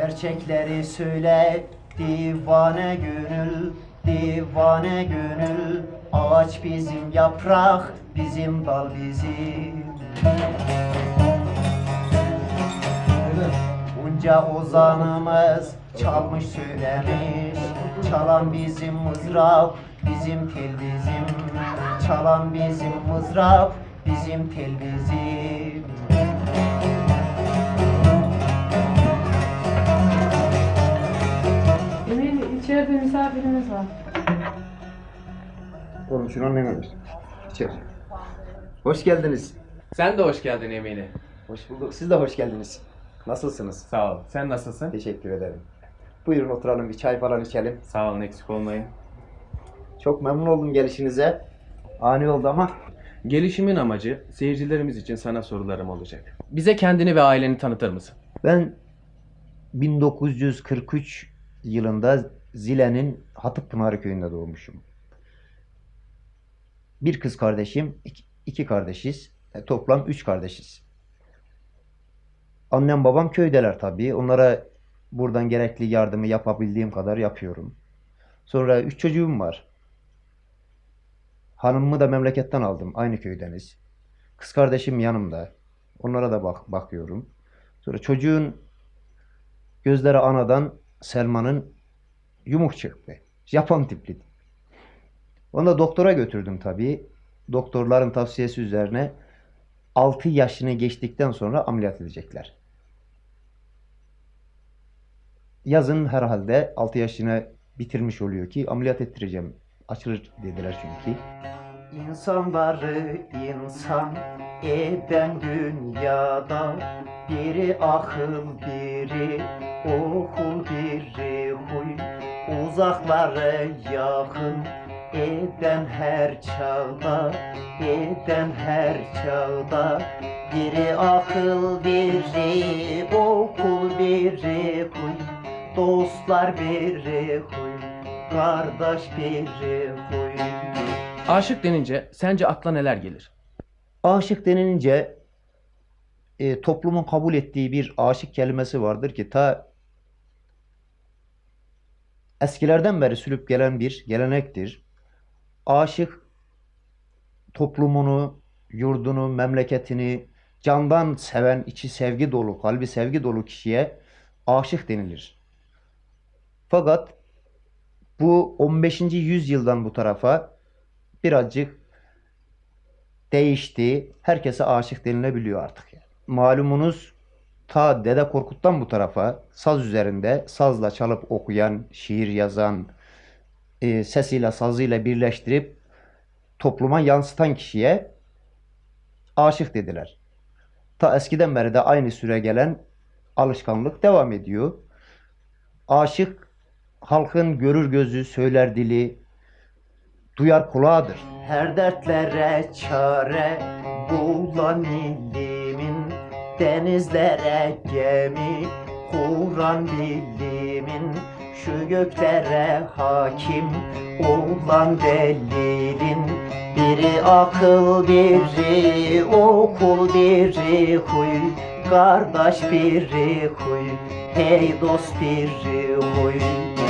Gerçekleri söyle divane gönül divane gönül. Ağaç bizim yaprak bizim dal bizim Bunca ozanımız çalmış söylemiş. Çalan bizim mızrap bizim tel bizim. Çalan bizim mızrap bizim tel bizim misafirimiz var. Oğlum şunu anlayamamış. İçeri. Hoş geldiniz. Sen de hoş geldin Emine. Hoş bulduk. Siz de hoş geldiniz. Nasılsınız? Sağ ol. Sen nasılsın? Teşekkür ederim. Buyurun oturalım bir çay falan içelim. Sağ olun eksik olmayın. Çok memnun oldum gelişinize. Ani oldu ama Gelişimin amacı seyircilerimiz için sana sorularım olacak. Bize kendini ve aileni tanıtır mısın? ben 1943 yılında Zile'nin Hatıpınar köyünde doğmuşum. Bir kız kardeşim, iki kardeşiz. E, toplam üç kardeşiz. Annem babam köydeler tabii. Onlara buradan gerekli yardımı yapabildiğim kadar yapıyorum. Sonra üç çocuğum var. Hanımımı da memleketten aldım. Aynı köydeniz. Kız kardeşim yanımda. Onlara da bak bakıyorum. Sonra çocuğun gözleri anadan Selma'nın yumuk çıktı. Japon tipli. Onu da doktora götürdüm tabii. Doktorların tavsiyesi üzerine 6 yaşını geçtikten sonra ameliyat edecekler. Yazın herhalde 6 yaşını bitirmiş oluyor ki ameliyat ettireceğim. Açılır dediler çünkü. İnsanları insan eden dünyada Biri akıl, biri okul, biri Uzakları yakın. Eden her çağda Eden her çağda. Biri akıl, biri okul, biri huy. Dostlar biri huy. Kardeş biri huy. Aşık denince sence akla neler gelir? Aşık denilince e, toplumun kabul ettiği bir aşık kelimesi vardır ki ta eskilerden beri sürüp gelen bir gelenektir. Aşık toplumunu, yurdunu, memleketini candan seven, içi sevgi dolu, kalbi sevgi dolu kişiye aşık denilir. Fakat bu 15. yüzyıldan bu tarafa birazcık değişti. Herkese aşık denilebiliyor artık. Malumunuz ta Dede Korkut'tan bu tarafa saz üzerinde sazla çalıp okuyan, şiir yazan, e, sesiyle sazıyla birleştirip topluma yansıtan kişiye aşık dediler. Ta eskiden beri de aynı süre gelen alışkanlık devam ediyor. Aşık halkın görür gözü, söyler dili, duyar kulağıdır. Her dertlere çare bulan ilimin Denizlere gemi kuran bilimin Şu göklere hakim. Olan delilin Biri akıl biri okul biri huy. Kardeş biri huy. Hey dost biri huy